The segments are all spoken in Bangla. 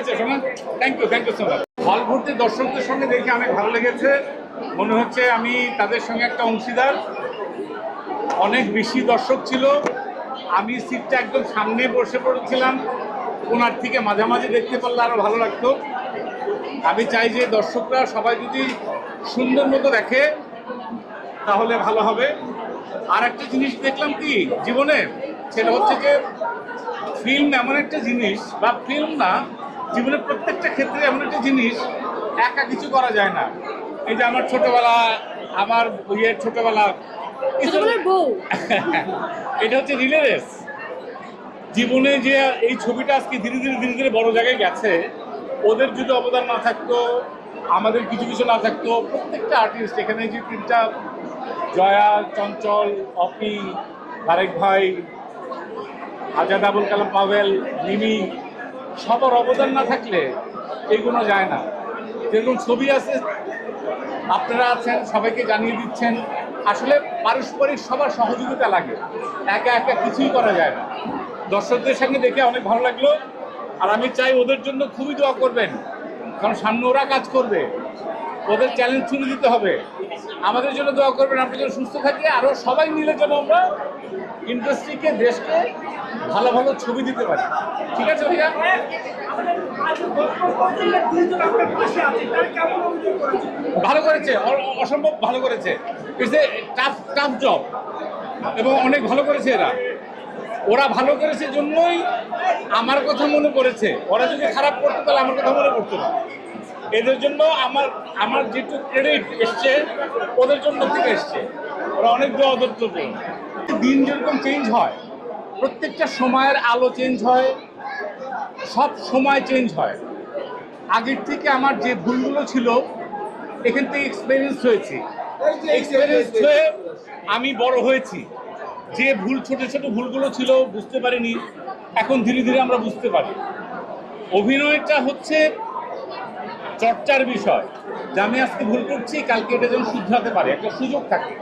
আছে শোনা thank you thank you so hall ভর্তি দর্শকদের সঙ্গে দেখে অনেক ভালো লেগেছে। মনে হচ্ছে আমি তাদের সঙ্গে একটা অংশীদার। অনেক বেশি দর্শক ছিল। আমি সিটটা একদম সামনে বসে পড়েছিলাম। ওনার থেকে মাঝামাঝি দেখতে পারলে আরও ভালো লাগতো। আমি চাই যে দর্শকরা সবাই যদি সুন্দর মতো দেখে, তাহলে ভালো হবে। আর একটা জিনিস দেখলাম কি, জীবনে? সেটা হচ্ছে যে ফিল্ম এমন একটা জিনিস, বা ফিল্ম না জীবনের প্রত্যেকটা ক্ষেত্রে এমন একটা জিনিস একা কিছু করা যায় না। এই যে আমার ছোটবেলা আমার ইয়ের ছোটবেলা এটা হচ্ছে রিলে রেস। জীবনে যে এই ছবিটা আজকে ধীরে ধীরে ধীরে ধীরে বড় জায়গায় গেছে ওদের যদি অবদান না থাকতো আমাদের কিছু কিছু না থাকতো প্রত্যেকটা আর্টিস্ট এখানে যে তিনটা জয়া চঞ্চল অপি তারেক ভাই আজাদ আবুল কালাম পাভেল মিমি সবার অবদান না থাকলে এগুলো যায় না। যেরকম ছবি আছে, আপনারা আছেন, সবাইকে জানিয়ে দিচ্ছেন, আসলে পারস্পরিক সবার সহযোগিতা লাগে। একা একা কিছুই করা যায় না। দর্শকদের সঙ্গে দেখে অনেক ভালো লাগল। আর আমি চাই ওদের জন্য খুবই দোয়া করবেন, কারণ সামনে ওরা কাজ করবে। ওদের চ্যালেঞ্জ ছুড়ে দিতে হবে। আমাদের জন্য দোয়া করবেন আমরা যেন সুস্থ থাকি আরও সবাই মিলে যেন আমরা ইন্ডাস্ট্রিকে দেশকে ভালো ভালো ছবি দিতে পারি। ঠিক আছে ভাইয়া? ভালো করেছে অসম্ভব ভালো করেছে। It's a tough tough job এবং অনেক ভালো করেছে এরা। ওরা ভালো করেছে জন্যই আমার কথা মনে পড়েছে। ওরা যদি খারাপ করতো, তাহলে আমার কথা মনে পড়তো না। এদের জন্য আমার আমার যেটুকু ক্রেডিট এসছে, ওদের জন্য থেকে এসছে। ওরা অনেক দোয়াদত্তপূর্ণ দিন যেরকম চেঞ্জ হয়, প্রত্যেকটা সময়ের আলো চেঞ্জ হয়, সব সময় চেঞ্জ হয়। আগের থেকে আমার যে ভুলগুলো ছিল, এখান থেকে এক্সপিরিয়েন্স হয়েছে। এক্সপিরিয়েন্স হয়ে আমি বড় হয়েছি। যে ভুল, ছোট ছোট ভুলগুলো ছিল, বুঝতে পারিনি। এখন ধীরে ধীরে আমরা বুঝতে পারি। অভিনয়টা হচ্ছে চর্চার বিষয়। যে আমি আজকে ভুল করছি, কালকে এটা যেন শুধরাতে পারে। একটা সুযোগ থাকে।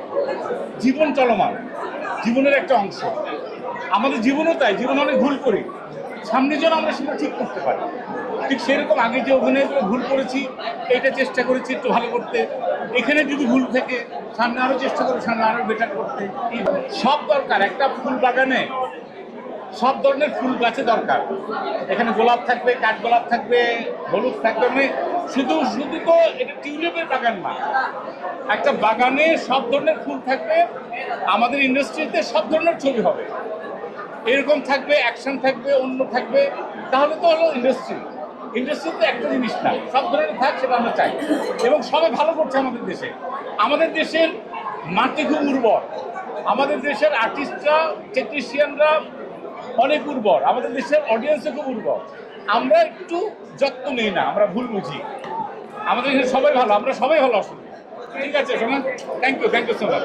জীবন চলমান। জীবনের একটা অংশ। আমাদের জীবনও তাই। জীবনে অনেক ভুল করি। সামনে যেন আমরা সেটা ঠিক করতে পারি। ঠিক সেরকম আগে যে অভিনয়গুলো ভুল করেছি এটা চেষ্টা করেছি একটু ভালো করতে। এখানে যদি ভুল থেকে, সামনে আরও চেষ্টা করব, সামনে আরও বেটার করতে। সব দরকার। একটা ফুল বাগানে সব ধরনের ফুল গাছে দরকার। এখানে গোলাপ থাকবে, কাঠ গোলাপ থাকবে, হলুদ থাকবে মানে শুধু শুধু তো এটা টিউলিপের বাগান না। একটা বাগানে সব ধরনের ফুল থাকবে, আমাদের ইন্ডাস্ট্রিতে সব ধরনের ছবি হবে। এরকম থাকবে, অ্যাকশন থাকবে, অন্য থাকবে, তাহলে তো হলো ইন্ডাস্ট্রি। ইন্ডাস্ট্রিতে একটা জিনিস না, সব ধরনের থাক সেটা আমরা চাই। এবং সবাই ভালো করছে আমাদের দেশে। আমাদের দেশের মাটি খুব উর্বর। আমাদের দেশের আর্টিস্টরা টেকনিশিয়ানরা অনেক উর্বর। আমাদের দেশের অডিয়েন্সও খুব উর্বর। আমরা একটু যত্ন নেই না, আমরা ভুল বুঝি। আমাদের এখানে সবাই ভালো, আমরা সবাই ভালো, অসুবিধা ঠিক আছে শোনা thank you thank you so much